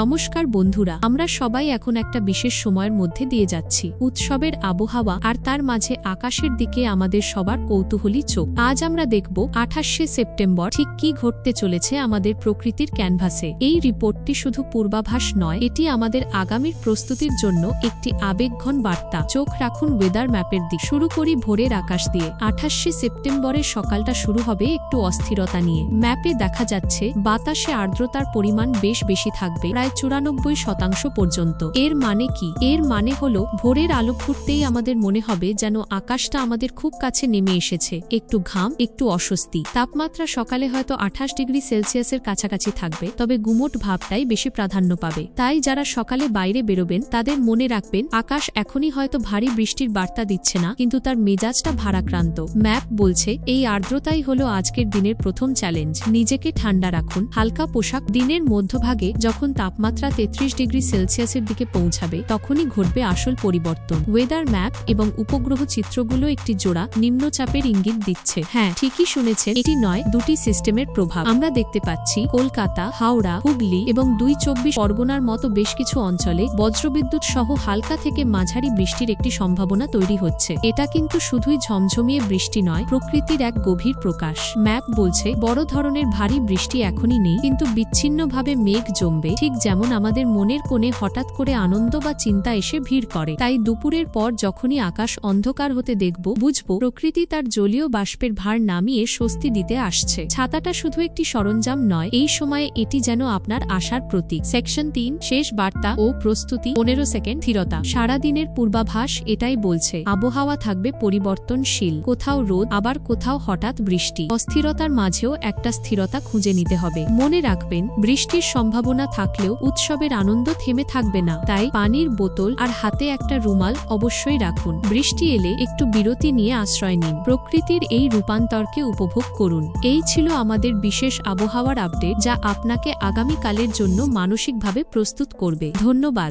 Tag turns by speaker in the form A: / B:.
A: নমস্কার বন্ধুরা, আমরা সবাই এখন একটা বিশেষ সময়ের মধ্যে দিয়ে যাচ্ছি। উৎসবের আবহাওয়া আর তার মাঝে আকাশের দিকে আমাদের সবার কৌতূহলী চোখ। আজ আমরা দেখব আঠাশে সেপ্টেম্বর ঠিক কি ঘটতে চলেছে আমাদের প্রকৃতির ক্যানভাসে। এই রিপোর্টটি শুধু পূর্বাভাস নয়, এটি আমাদের আগামীর প্রস্তুতির জন্য একটি আবেগঘন বার্তা। চোখ রাখুন ওয়েদার ম্যাপের দিক। শুরু করি ভোরের আকাশ দিয়ে। আঠাশে সেপ্টেম্বরের সকালটা শুরু হবে একটু অস্থিরতা নিয়ে। ম্যাপে দেখা যাচ্ছে বাতাসে আর্দ্রতার পরিমাণ বেশ বেশি থাকবে। প্রায় চুরানব্বই শতাংশ পর্যন্ত। এর মানে কি? এর মানে হল, ভোরের আলো ফুটতেই আমাদের মনে হবে যেন আকাশটা আমাদের খুব কাছে নেমে এসেছে। একটু ঘাম, একটু অস্বস্তি। তাপমাত্রা সকালে হয়তো আঠাশ ডিগ্রি সেলসিয়াসের কাছাকাছি থাকবে, তবে গুমোট ভাবটাই বেশি প্রাধান্য পাবে। তাই যারা সকালে বাইরে বেরোবেন, তাদের মনে রাখবেন, আকাশ এখনই হয়তো ভারী বৃষ্টির বার্তা দিচ্ছে না, কিন্তু তার মেজাজটা ভারাক্রান্ত। ম্যাপ বলছে, এই আর্দ্রতাই হলো আজকের দিনের প্রথম চ্যালেঞ্জ। নিজেকে ঠান্ডা রাখুন। হালকা পোশাক দিনের মধ্যভাগে যখন তাপমাত্রা তেত্রিশ ডিগ্রি সেলসিয়াসের দিকে পৌঁছাবে, তখনই ঘটবে আসল পরিবর্তন। ওয়েদার ম্যাপ এবং উপগ্রহ চিত্রগুলো একটি জোড়া নিম্নচাপের ইঙ্গিত দিচ্ছে। হ্যাঁ ঠিকই শুনেছেন, এটি নয়, দুটি সিস্টেমের প্রভাব। আমরা দেখতে পাচ্ছি, কলকাতা, হাওড়া, হুগলি এবং দুই চব্বিশ পরগনার মতো বেশ কিছু অঞ্চলে বজ্রবিদ্যুৎ সহ হালকা থেকে মাঝারি বৃষ্টির একটি সম্ভাবনা তৈরি হচ্ছে। এটা কিন্তু শুধুই ঝমঝমিয়ে বৃষ্টি নয়, প্রকৃতির এক গভীর প্রকাশ। ম্যাপ বলছে, বড় ধরনের ভারী বৃষ্টি এখনই নেই, কিন্তু বিচ্ছিন্নভাবে মেঘ জমবে। ঠিক যেমন আমাদের মনের কোণে হঠাৎ করে আনন্দ বা চিন্তা এসে ভিড় করে, তাই দুপুরের পর যখনই আকাশ অন্ধকার হতে দেখব, বুঝব প্রকৃতি তার জলীয় বাষ্পের ভার নামিয়ে স্বস্তি দিতে আসছে। ছাতাটা শুধু একটি সরঞ্জাম নয়, এই সময়ে এটি যেন আপনার আশার প্রতীক। সেকশন তিন, শেষ বার্তা ও প্রস্তুতি, পনেরো সেকেন্ড স্থিরতা। সারাদিনের পূর্বাভাস এটাই বলছে, আবহাওয়া থাকবে পরিবর্তনশীল, কোথাও রোদ, আবার কোথাও হঠাৎ বৃষ্টি। অস্থিরতার মাঝেও একটা স্থিরতা খুঁজে নিতে হবে। মনে রাখবেন, বৃষ্টির সম্ভাবনা থাকলেও উৎসবের আনন্দ থেমে থাকবে না। তাই পানির বোতল আর হাতে একটা রুমাল অবশ্যই রাখুন। বৃষ্টি এলে একটু বিরতি নিয়ে আশ্রয় নিন। প্রকৃতির এই রূপান্তরকে উপভোগ করুন। এই ছিল আমাদের বিশেষ আবহাওয়ার আপডেট, যা আপনাকে আগামীকালের জন্য মানসিকভাবে প্রস্তুত করবে। ধন্যবাদ।